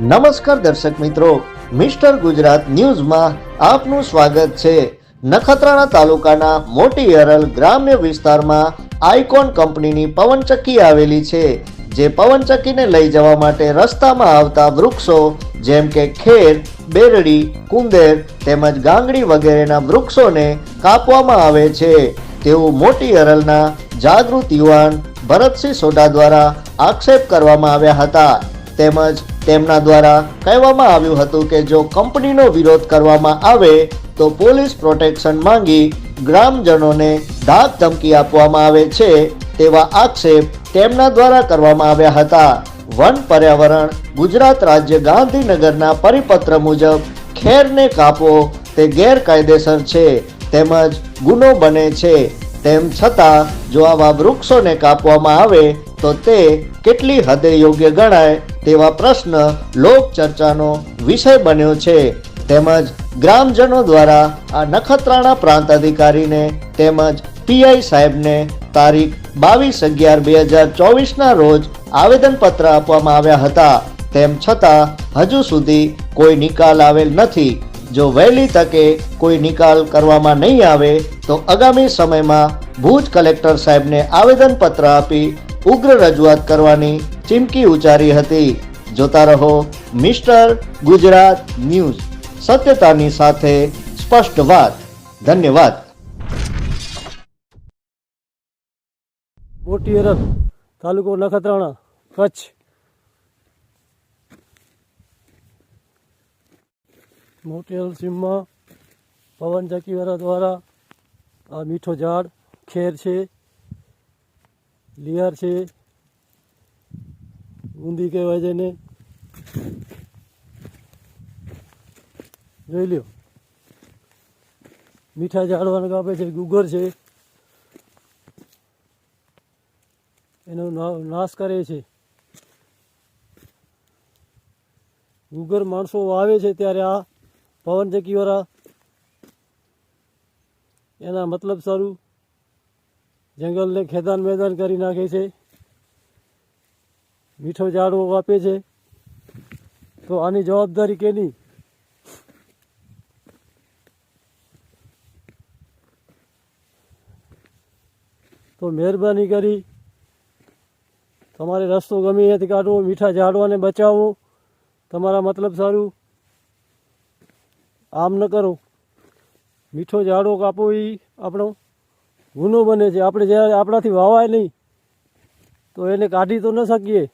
નમસ્કાર દર્શક મિત્રો, મિસ્ટર ગુજરાત ન્યૂઝમાં આપનું સ્વાગત છે. નખત્રાણા તાલુકાના મોટી અરલ ગ્રામ્ય વિસ્તારમાં આઇકોન કંપનીની પવનચક્કી આવેલી છે, જે પવનચક્કીને લઈ જવા માટે રસ્તામાં આવતા વૃક્ષો, જેમ કે ખેર, બેરડી, કુંદેર તેમજ ગાંગડી વગેરેના વૃક્ષોને કાપવામાં આવે છે. તેવું મોટી અરલના જાગૃત યુવાન ભરતસિંહ સોઢા દ્વારા આક્ષેપ કરવામાં આવ્યા હતા. તેમજ તેમના દ્વારા કહેવામાં આવ્યું હતું કે જો કંપનીનો વિરોધ કરવામાં આવે, તો પોલીસ પ્રોટેક્શન માંગી ગ્રામજનોને ધાક ધમકી આપવામાં આવે છે તેવા આક્ષેપ તેમના દ્વારા કરવામાં આવ્યા હતા. વન પર્યાવરણ, ગુજરાત રાજ્ય ગાંધીનગરના પરિપત્ર મુજબ ખેરને કાપવો તે ગેરકાયદેસર છે, તેમજ ગુનો બને છે. તેમ છતાં, જો આવા વૃક્ષોને કાપવામાં આવે, તો તે કેટલી હદે યોગ્ય ગણાય તેવા પ્રશ્ન લોક ચર્ચાનો વિષય બન્યો છે. તેમજ ગ્રામજનો દ્વારા આ નખત્રાણા પ્રાંત અધિકારીને તેમજ પીઆઈ સાહેબને તારીખ બાવીસ અગિયાર બે હજાર ચોવીસના રોજ આવેદનપત્ર આપવામાં આવ્યા હતા. તેમ છતાં હજુ સુધી કોઈ નિકાલ આવેલ નથી. જો વહેલી તકે કોઈ નિકાલ કરવામાં નહીં આવે, તો આગામી સમયમાં ભુજ કલેક્ટર સાહેબને આવેદનપત્ર આપી ઉગ્ર રજૂઆત કરવાની ચીમકી ઉચ્ચારી હતી. જોતા રહો, મિસ્ટર ગુજરાત ન્યૂઝ. સત્યતાની સાથે સ્પષ્ટ વાત. ધન્યવાદ. મોટી અરબ તાલુકો નખત્રાણા, કચ્છ. મોટી અરબ સીમમાં પવન ચક્કીવાળા દ્વારા આ મીઠો ઝાડ ખેર છે, લિયાર છે ગુંદી કહેવાય છે ને જોઈ લ્યો. મીઠા ઝાડવાનું કાપે છે, ગુગર છે. એનો નાશ કરે છે. ગુગર માણસો આવે છે ત્યારે આ પવન ચક્કીવાળા એના મતલબ સારું જંગલને ખેદાન મેદાન કરી નાખે છે. મીઠો ઝાડવો આપે છે. તો આની જવાબદારી કેની? તો મહેરબાની કરી તમારે રસ્તો ગમે ત્યાંથી કાઢવો, મીઠા ઝાડવાને બચાવો તમારા મતલબ સારું. આમ ન કરો. મીઠો ઝાડો કાપવો એ આપણો ગુનો બને છે. આપણે જ્યારે આપણાથી વાવાય નહીં, તો એને કાઢી તો ન શકીએ.